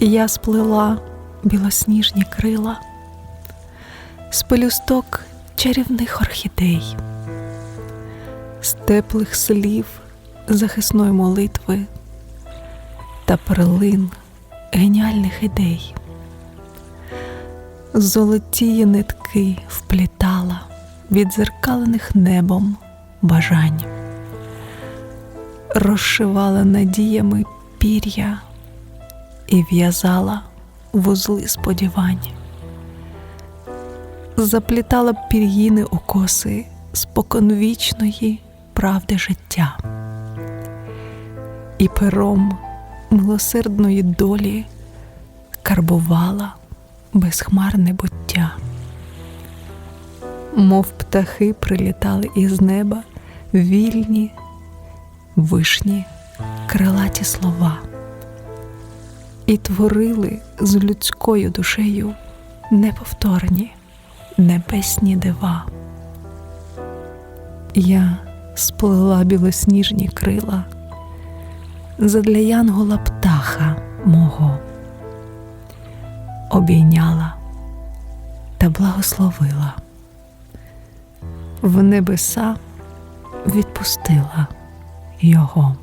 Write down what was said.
Я сплела білосніжні крила, з пелюсток чарівних орхідей, з теплих слів захисної молитви та перлин геніальних ідей. Золотії нитки вплітала від зеркалених небом бажань, розшивала надіями пір'я і в'язала вузли сподівань, заплітала пір'їни у коси споконвічної правди життя, і пером милосердної долі карбувала безхмарне буття. Мов птахи прилітали із неба вільні, вишні, крилаті слова і творили з людською душею неповторні небесні дива. Я сплела білосніжні крила задля янгола птаха мого, обійняла та благословила, в небеса відпустила його.